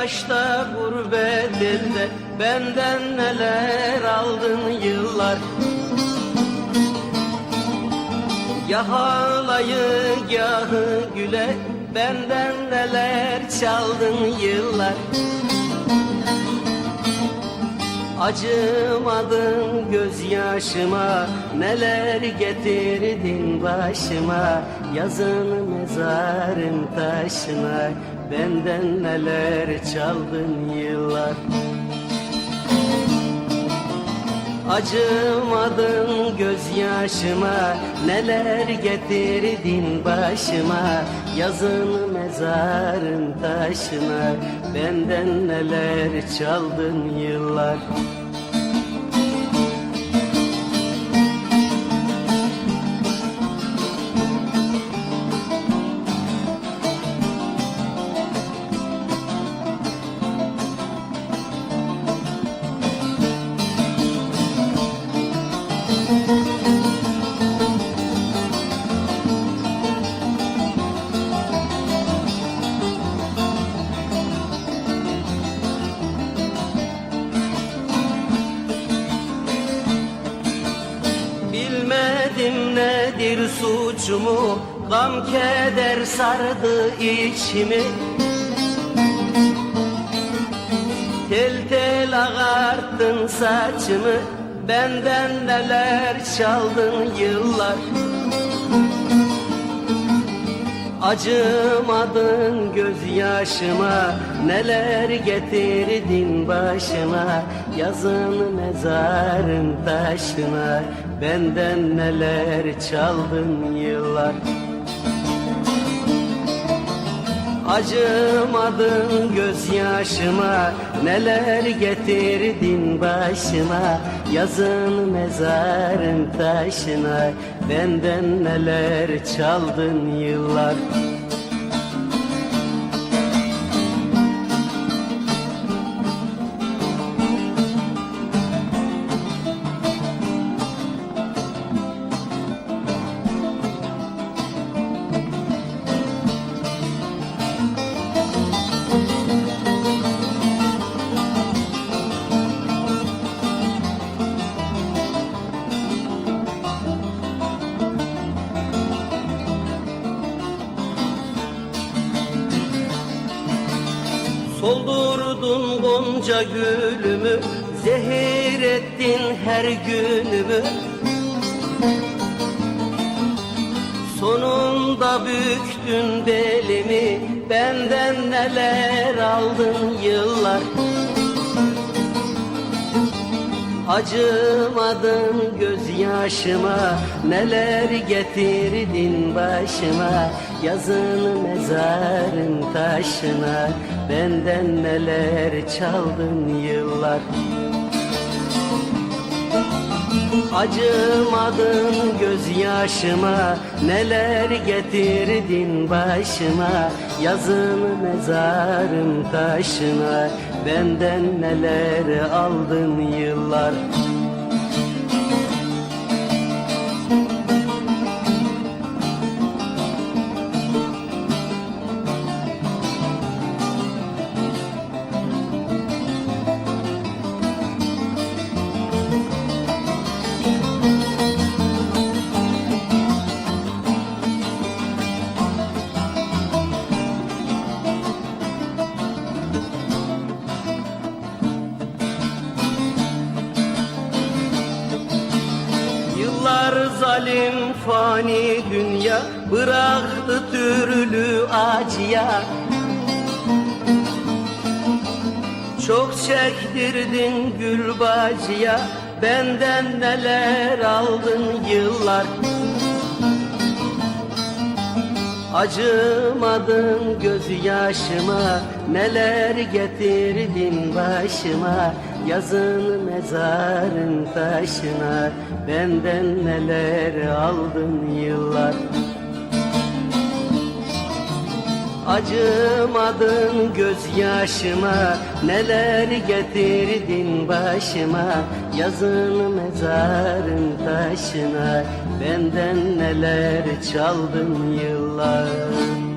yaşta gurbet elde Benden neler aldın yıllar? Gah ağlayı gahı güle Benden neler çaldın yıllar Acımadın gözyaşıma Neler getirdin başıma? Yazın mezarın taşına Benden neler çaldın yıllar Acımadın gözyaşıma Neler getirdin başıma? Yazın mezarın taşına Benden neler çaldın yıllar suçumu Gam keder sardı içimi. Tel tel ağarttın saçımı Benden neler çaldın yıllar Acımadın gözyaşıma Neler getirdin başıma? Yazın mezarın taşına Benden neler çaldın yıllar Acımadın gözyaşıma Neler getirdin başıma? Yazın mezarın taşına Benden neler çaldın yıllar Soldurdun gonca gülümü Zehir ettin her günümü. Sonunda büktün belimi Benden neler aldın yıllar. Acımadın gözyaşıma Neler getirdin başıma Yazın mezarın taşına Benden neler çaldın yıllar? Acımadın gözyaşıma Neler getirdin başıma? Yazın mezarın taşına Benden neler aldın yıllar Yıllar zalim fani dünya Bıraktı türlü acıya. Çok çektirdin gül bacıya Benden neler aldın yıllar Acımadın gözyaşıma Neler getirdin başıma? Yazın mezarın taşına Benden neler aldın yıllar Acımadın gözyaşıma Neler getirdin başıma? Yazın mezarın taşına Benden neler çaldın yıllar